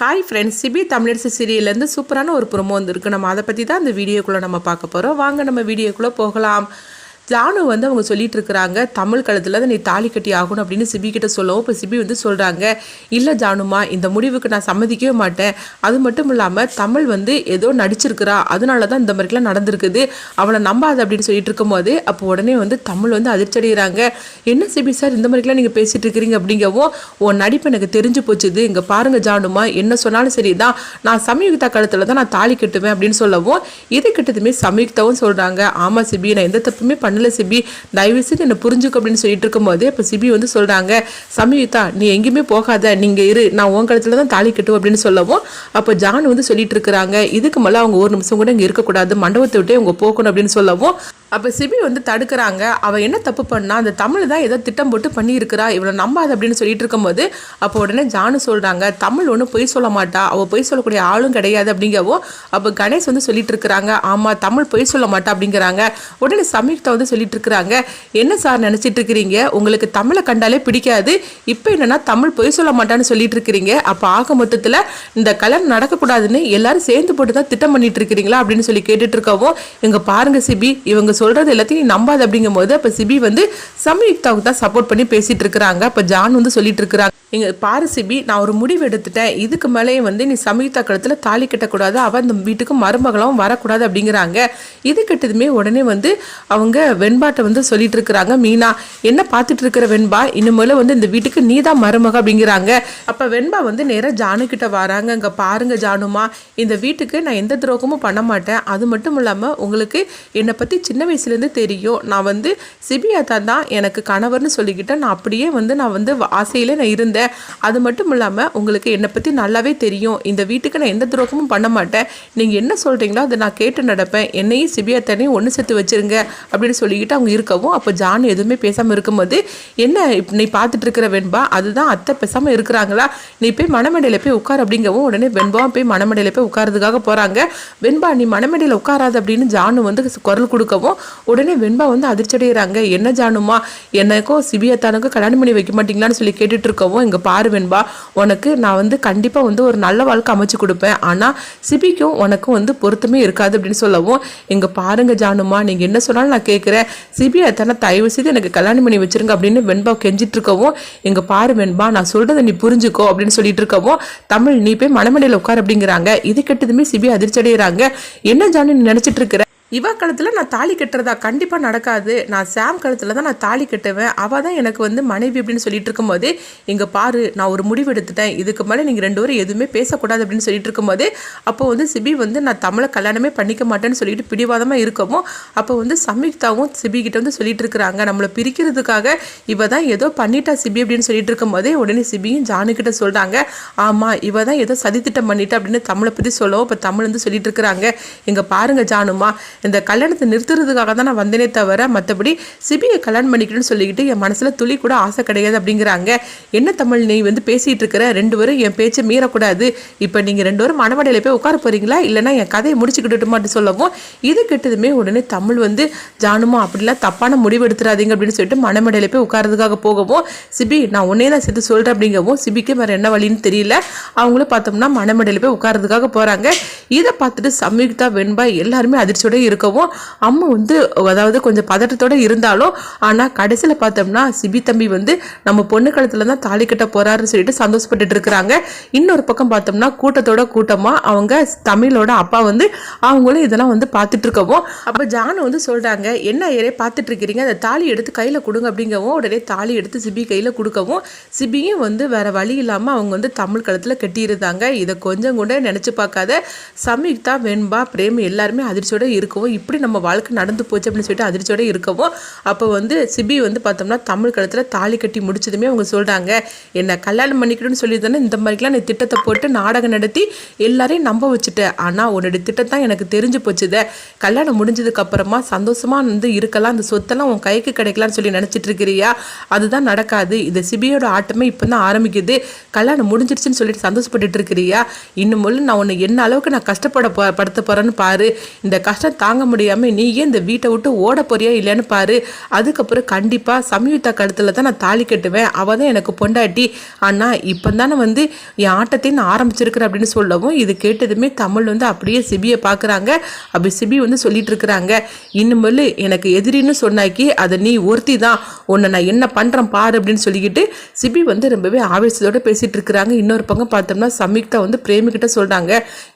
Hi friends CP Tamilarasu சீரியல்லேருந்து சூப்பரான ஒரு ப்ரொமோ வந்துருக்கு. நம்ம அதை பற்றி தான் அந்த வீடியோக்குள்ளே நம்ம பார்க்க போகிறோம் வாங்க நம்ம வீடியோக்குள்ளே போகலாம். ஜானு வந்து அவங்க சொல்லிட்டு இருக்கிறாங்க தமிழ் கழுத்தில் தான் நீ தாலி கட்டி ஆகணும் அப்படின்னு சிபி கிட்ட சொல்லவும் இப்போ சிபி வந்து சொல்கிறாங்க இல்லை ஜானுமா இந்த முடிவுக்கு நான் சம்மதிக்கவே மாட்டேன். அது மட்டும் இல்லாமல் தமிழ் வந்து ஏதோ நடிச்சிருக்கிறா அதனால தான் இந்த மாதிரிலாம் நடந்திருக்குது. அவளை நம்பாது அப்படின்னு சொல்லிட்டு இருக்கும்போது அப்போ உடனே வந்து தமிழ் வந்து அதிர்ச்சி அடைகிறாங்க என்ன சிபி சார் இந்த மாதிரிலாம் நீங்கள் பேசிட்டு இருக்கிறீங்க அப்படிங்கவும் உன் நடிப்பு எனக்கு தெரிஞ்சு போச்சுது. இங்கே பாருங்க ஜானுமா என்ன சொன்னாலும் சரி தான் நான் சமயுக்தா கழுத்தில் தான் நான் தாலி கட்டுவேன் அப்படின்னு சொல்லவும் இது கிட்டதுமே சமயுக்தாவும் சொல்கிறாங்க ஆமாம் சிபி நான் எந்த தப்புமே பண்ண பண்ணல சிபி. தயவு செய்து என்னை புரிஞ்சுக்க அப்படின்னு சொல்லிட்டு இருக்கும்போது இப்போ சிபி வந்து சொல்கிறாங்க சமயுக்தா நீ எங்கேயுமே போகாத நீங்கள் இரு நான் உன் கழுத்தில் தான் தாலி கட்டுவேன் அப்படின்னு சொல்லவும் அப்போ ஜான் வந்து சொல்லிட்டு இருக்கிறாங்க. இதுக்கு மேலே அவங்க ஒரு நிமிஷம் கூட இங்கே இருக்கக்கூடாது மண்டபத்தை விட்டே அவங்க போகணும் அப்படின்னு சொல்லவும் அப்போ சிபி வந்து தடுக்கிறாங்க. அவள் என்ன தப்பு பண்ணா அந்த தமிழ் தான் ஏதோ திட்டம் போட்டு பண்ணியிருக்கிறா இவளை நம்பாது அப்படின்னு சொல்லிட்டு இருக்கும்போது அப்போ உடனே ஜானு சொல்கிறாங்க தமிழ் ஒன்றும் பொய் சொல்ல மாட்டா. அவள் பொய் சொல்லக்கூடிய ஆளும் கிடையாது அப்படிங்கவோ அப்போ கணேஷ் வந்து சொல்லிட்டு இருக்கிறாங்க ஆமாம் தமிழ் பொய் சொல்ல மாட்டா அப்படிங்கிறாங்க. உடனே சமீக்தா வந்து சொல்லிட்டு இருக்கிறாங்க என்ன சார் நினச்சிட்டு இருக்கிறீங்க? உங்களுக்கு தமிழை கண்டாலே பிடிக்காது. இப்போ என்னென்னா தமிழ் பொய் சொல்ல மாட்டான்னு சொல்லிட்டு இருக்கிறீங்க. அப்போ ஆக மொத்தத்தில் இந்த கல்யாணம் நடக்கக்கூடாதுன்னு எல்லாரும் சேர்ந்து போட்டு தான் திட்டம் பண்ணிட்டு இருக்கிறீங்களா? அப்படின்னு சொல்லி கேட்டுட்டு இருக்கவும் இங்கே பாருங்க சிபி இவங்க சொல்கிறது எல்லாத்தையும் நீ நம்பாது அப்படிங்கும் போது அப்போ சிபி வந்து சம்யுக்தாவுக்கு தான் சப்போர்ட் பண்ணி பேசிகிட்டு இருக்கிறாங்க. அப்போ ஜான் வந்து சொல்லிட்டு இருக்கிறாங்க. இங்க பாரு சிபி நான் ஒரு முடிவு எடுத்துட்டேன். இதுக்கு மேலேயும் வந்து நீ சமயுக்தா கழுத்தில் தாலி கட்டக்கூடாது. அவள் இந்த வீட்டுக்கு மருமகளும் வரக்கூடாது அப்படிங்கிறாங்க. இது கெட்டதுமே உடனே வந்து அவங்க வெண்பாட்டை வந்து சொல்லிட்டு இருக்கிறாங்க. மீனா என்ன பார்த்துட்டு இருக்கிற வெண்பா? இனிமேல வந்து இந்த வீட்டுக்கு நீ தான் மருமக அப்படிங்கிறாங்க. அப்போ வெண்பா வந்து நேராக ஜானுக்கிட்ட வராங்க. இங்கே பாருங்க ஜானுமா இந்த வீட்டுக்கு நான் எந்த துரோகமும் பண்ண மாட்டேன். அது மட்டும் இல்லாமல் உங்களுக்கு என்னை பற்றி சின்ன வயசுல தெரியும். நான் வந்து சிபியாத்தா தான் எனக்கு கணவர்னு சொல்லிக்கிட்டேன் நான் அப்படியே வந்து நான் வந்து ஆசையில் நான் இருந்தேன். அது மட்டும் இல்லாமல் உங்களுக்கு என்னை பற்றி நல்லாவே தெரியும். இந்த வீட்டுக்கு நான் எந்த துரோகமும் பண்ண மாட்டேன். நீங்கள் என்ன சொல்கிறீங்களோ அதை நான் கேட்டு நடப்பேன். என்னையும் சிபியாத்தானையும் ஒன்று சேர்த்து வச்சிருங்க அப்படின்னு சொல்லிக்கிட்டு அவங்க இருக்கவும் அப்போ ஜான் எதுவுமே பேசாமல் இருக்கும்போது என்ன நீ பார்த்துட்டு இருக்கிற வெண்பா? அதுதான் அத்தை பேசாமல் இருக்கிறாங்களா? நீ போய் மணமேடையில் போய் உட்கார் அப்படிங்கவும் உடனே வெண்பா போய் மணமேடையில் போய் உட்காரதுக்காக போகிறாங்க வெண்பா நீ மணமேடையில் உட்காராது அப்படின்னு ஜானு வந்து குரல் கொடுக்கவும் உடனே வெண்பா வந்து அதிர்ச்சடைகிறாங்க என்ன ஜானுமா? எனக்கும் சிபியத்தானுக்கும் கல்யாணம் பண்ணி வைக்க மாட்டீங்களான்னு சொல்லி கேட்டுட்டு இருக்கவும் இங்கே பாரு வெண்பா உனக்கு நான் வந்து கண்டிப்பாக வந்து ஒரு நல்ல வாழ்க்கை அமைச்சு கொடுப்பேன். ஆனால் சிபிக்கும் உனக்கும் வந்து பொருத்தமே இருக்காது அப்படின்னு சொல்லவும் இங்கே பாருங்க ஜானுமா நீங்கள் என்ன சொன்னாலும் நான் கேட்குறேன் சிபி அத்தனை தயவு செய்து எனக்கு கல்யாணம் பண்ணி வச்சிருங்க அப்படின்னு வெண்பா கெஞ்சிட்டு இருக்கவும் இங்கே பாரு வெண்பா நான் சொல்கிறத நீ புரிஞ்சுக்கோ அப்படின்னு சொல்லிட்டு இருக்கவும் தமிழ் நீ போய் மணமடையில் உட்கார் அப்படிங்கிறாங்க. இது கெட்டதுமே சிபி அதிர்ச்சி அடைகிறாங்க என்ன ஜானு நினைச்சிட்டு நினச்சிட்டு இருக்கிற? இவ கழுத்தில் நான் தாலி கட்டுறதா கண்டிப்பாக நடக்காது. நான் சாம் கழுத்தில் தான் நான் தாலி கட்டுவேன். அவள் தான் எனக்கு வந்து மனைவி அப்படின்னு சொல்லிட்டு இருக்கும்போது இங்கே பாரு நான் ஒரு முடிவு எடுத்துட்டேன். இதுக்கு மேலே நீங்கள் ரெண்டு பேரும் எதுவுமே பேசக்கூடாது அப்படின்னு சொல்லிட்டு இருக்கும்போது அப்போ வந்து சிபி வந்து நான் தமிழை கல்யாணமே பண்ணிக்க மாட்டேன்னு சொல்லிட்டு பிடிவாதமாக இருக்கவும் அப்போ வந்து சம்யுக்தாவும் சிபி கிட்ட வந்து சொல்லிட்டு இருக்கிறாங்க. நம்மளை பிரிக்கிறதுக்காக இவ தான் ஏதோ பண்ணிட்டா சிபி அப்படின்னு சொல்லிட்டு இருக்கும்போதே உடனே சிபியும் ஜானுக்கிட்ட சொல்கிறாங்க ஆமாம் இவ தான் ஏதோ சதித்திட்டம் பண்ணிட்டா அப்படின்னு தமிழை பற்றி சொல்லவும் இப்போ தமிழ் வந்து சொல்லிட்டு இருக்கிறாங்க. இங்கே பாருங்க ஜானுமா இந்த கல்யாணத்தை நிறுத்துறதுக்காக தான் நான் வந்தேனே தவிர மற்றபடி சிபியை கல்யாணம் பண்ணிக்கணும்னு சொல்லிக்கிட்டு என் மனசில் துளி கூட ஆசை கிடையாது அப்படிங்கிறாங்க. என்ன தமிழ் நீ வந்து பேசிகிட்டு இருக்கிற ரெண்டு பேரும் என் பேச்சை மீறக்கூடாது. இப்போ நீங்கள் ரெண்டு பேரும் மணமடையில் போய் உட்கார போகிறீங்களா இல்லைன்னா என் கதையை முடிச்சுக்கிட்டுமாட்டு சொல்லவும் இது கெட்டதுமே உடனே தமிழ் வந்து ஜானுமா அப்படிலாம் தப்பான முடிவு எடுத்துறாதீங்க அப்படின்னு சொல்லிட்டு மணமடையில் போய் உட்காரதுக்காக போகவும் சிபி நான் உன்னே தான் சேர்த்து சொல்கிறேன் அப்படிங்கவும் சிபிக்கு வேறு என்ன வழின்னு தெரியல. அவங்களும் பார்த்தோம்னா மணமடையில் போய் உட்காரதுக்காக போகிறாங்க இதை பார்த்துட்டு சம்யுக்தா வெண்பா எல்லாருமே அதிர்ச்சியோட இருக்கவும் அம்மா வந்து அதாவது கொஞ்சம் பதட்டத்தோடு இருந்தாலும் ஆனால் கடைசியில் பார்த்தோம்னா சிபி தம்பி வந்து நம்ம பொண்ணு கழுத்துல தான் தாலி கட்ட போறாருன்னு சொல்லிட்டு சந்தோஷப்பட்டுட்டு இருக்கிறாங்க. இன்னொரு பக்கம் பார்த்தோம்னா கூட்டத்தோட கூட்டமாக அவங்க தமிழோட அப்பா வந்து அவங்களும் இதெல்லாம் வந்து பார்த்துட்டு இருக்கவும். அப்போ ஜானு வந்து சொல்கிறாங்க என்ன ஏரே பார்த்துட்டு இருக்கிறீங்க? அந்த தாலி எடுத்து கையில் கொடுங்க அப்படிங்கவும் உடனே தாலி எடுத்து சிபி கையில் கொடுக்கவும் சிபியும் வந்து வேற வழி இல்லாமல் அவங்க வந்து தமிழ் கழுத்தில் கட்டியிருந்தாங்க. இதை கொஞ்சம் கூட நினச்சி பார்க்காத சம்யுக்தா வெண்பா பிரேம் எல்லாருமே அதிர்ச்சியோட இருக்கவும் இப்படி நம்ம வாழ்க்கை நடந்து போச்சு அப்படின்னு சொல்லிட்டு அதிர்ச்சியோட இருக்கவும் அப்போ வந்து சிபி வந்து பார்த்தோம்னா தமிழ் கழுத்தில் தாலி கட்டி முடிச்சதுமே அவங்க சொல்கிறாங்க என்னை கல்யாணம் பண்ணிக்கணும்னு சொல்லி தானே இந்த மாதிரிலாம் நீ திட்டத்தை போட்டு நாடகம் நடத்தி எல்லாரையும் நம்ப வச்சுட்டேன் ஆனால் உன்னோட திட்டம் தான் எனக்கு தெரிஞ்சு போச்சுதே. கல்யாணம் முடிஞ்சதுக்கப்புறமா சந்தோஷமாக வந்து இருக்கலாம். அந்த சொத்தெல்லாம் உன் கைக்கு கிடைக்கலாம்னு சொல்லி நினச்சிட்டு இருக்கிறியா? அதுதான் நடக்காது. இந்த சிபியோட ஆட்டமே இப்போ தான் ஆரம்பிக்குது. கல்யாணம் முடிஞ்சிருச்சுன்னு சொல்லிட்டு சந்தோஷப்பட்டுட்டு இருக்கிறியா? இன்னும் நான் உன்னை என்ன அளவுக்கு நான் கஷ்டப்பட படுத்த போகிறேன்னு பாரு. இந்த கஷ்டம் தாங்க முடியாமல் நீயே இந்த வீட்டை விட்டு ஓட போறியா இல்லைன்னு பாரு. அதுக்கப்புறம் கண்டிப்பாக சம்யுக்தா கழுத்தில் தான் நான் தாலி கட்டுவேன். அவள் தான் எனக்கு பொண்டாட்டி. ஆனால் இப்போ தானே வந்து என் ஆட்டத்தை நான் ஆரம்பிச்சிருக்கிறேன் அப்படின்னு சொல்லவும் இது கேட்டதுமே தமிழ் வந்து அப்படியே சிபியை பார்க்குறாங்க. அப்படி சிபி வந்து சொல்லிட்டு இருக்கிறாங்க. இனிமேல் எனக்கு எதிரின்னு சொன்னாக்கி அதை நீ ஒருத்தி தான். உன்னை நான் என்ன பண்ணுறேன் பாரு அப்படின்னு சொல்லிக்கிட்டு சிபி வந்து ரொம்பவே ஆவேசத்தோடு பேசிகிட்டு இருக்கிறாங்க. இன்னொரு பக்கம் பார்த்தோம்னா சம்யுக்தா வந்து பிரேமிக்கிட்ட சொல்கிறாங்க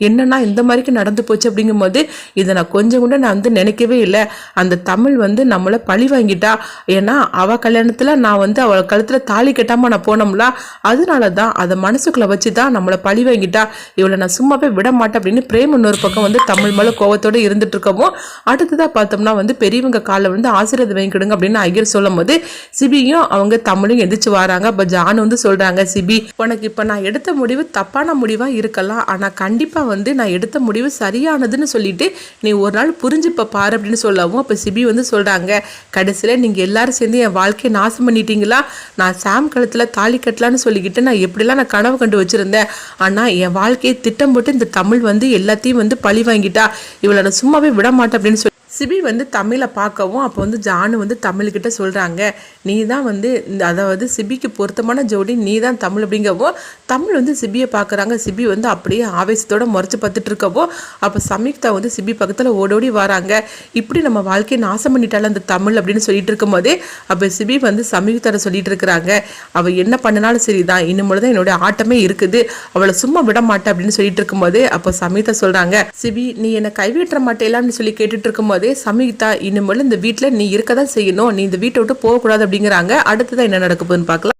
என்னன்னா இந்த மாதிரிக்கு நடந்து போச்சு அப்படிங்கும்போது இதை நான் கொஞ்சம் கூட நான் வந்து நினைக்கவே இல்லை. அந்த தமிழ் வந்து நம்மளை பழி வாங்கிட்டா. ஏன்னா அவள் கல்யாணத்தில் நான் வந்து அவள் கழுத்தில் தாலி கட்டாமல் நான் போனோம்ல அதனால தான் அதை மனசுக்குள்ளே வச்சு தான் நம்மளை பழி வாங்கிட்டா. இவளை நான் சும்மாவே விட மாட்டேன் அப்படின்னு பிரேம் இன்னொரு பக்கம் வந்து தமிழ் மேலே கோவத்தோடு இருந்துட்டு இருக்கவும் அடுத்ததாக பார்த்தோம்னா வந்து பெரியவங்க காலில் வந்து ஆசீர்வாதம் வாங்கிக்கிடுங்க அப்படின்னு ஐயர் சொல்லும் போது சிபியும் அவங்க தமிழும் எந்திரிச்சு வராங்க. அப்போ ஜான் வந்து சொல்கிறாங்க சிபி உனக்கு இப்போ நான் எடுத்த முடிவு தப்பான முடிவாக இருக்கலாம். ஆனால் கண்டிப்பாக வந்து நான் எடுத்த முடிவு சரியானதுன்னு சொல்லிட்டு நீ ஒரு நாள் புரிஞ்சுப்ப பாரு அப்படின்னு சொல்லவும் அப்போ சிபி வந்து சொல்கிறாங்க கடைசியில் நீங்கள் எல்லாரும் சேர்ந்து என் வாழ்க்கையை நாசம் பண்ணிட்டீங்களா? நான் சாம் கழுத்தில் தாலி கட்டலான்னு சொல்லிக்கிட்டு நான் எப்படிலாம் நான் கனவு கண்டு வச்சுருந்தேன். ஆனால் என் வாழ்க்கையை திட்டம் போட்டு இந்த தமிழ் வந்து எல்லாத்தையும் வந்து பழி வாங்கிட்டா. இவளை நான் சும்மாவே விட மாட்டேன் அப்படின்னு சொல்லி சிபி வந்து தமிழை பார்க்கவும் அப்போ வந்து ஜானு வந்து தமிழ்கிட்ட சொல்கிறாங்க நீ தான் வந்து இந்த அதாவது சிபிக்கு பொருத்தமான ஜோடி நீ தான் தமிழ் அப்படிங்கவும் தமிழ் வந்து சிபியை பார்க்குறாங்க. சிபி வந்து அப்படியே ஆவேசத்தோடு முறைச்சி பார்த்துட்டு இருக்கவோ அப்போ சம்யுக்தா வந்து சிபி பக்கத்தில் ஓடோடி வராங்க. இப்படி நம்ம வாழ்க்கையை நாசம் பண்ணிட்டாலும் அந்த தமிழ் அப்படின்னு சொல்லிட்டு இருக்கும்போதே அப்போ சிபி வந்து சம்யுக்தாரை சொல்லிட்டு இருக்கிறாங்க அவள் என்ன பண்ணினாலும் சரிதான் இன்னும் தான் என்னுடைய ஆட்டமே இருக்குது அவளை சும்மா விட மாட்டேன் அப்படின்னு சொல்லிட்டு இருக்கும்போது அப்போ சம்யுக்தா சொல்கிறாங்க சிபி நீ என்னை கைவிட்டுற மாட்டேலாம்னு சொல்லி கேட்டுட்டு இருக்கும்போது சம்யுக்தா இனிமேல் இந்த வீட்டில் நீ இருக்க தான் செய்யணும். நீ இந்த வீட்டை விட்டு போகக்கூடாது அப்படிங்கிறாங்க. அடுத்ததான் என்ன நடக்க போகுதுன்னு பார்க்கலாம்.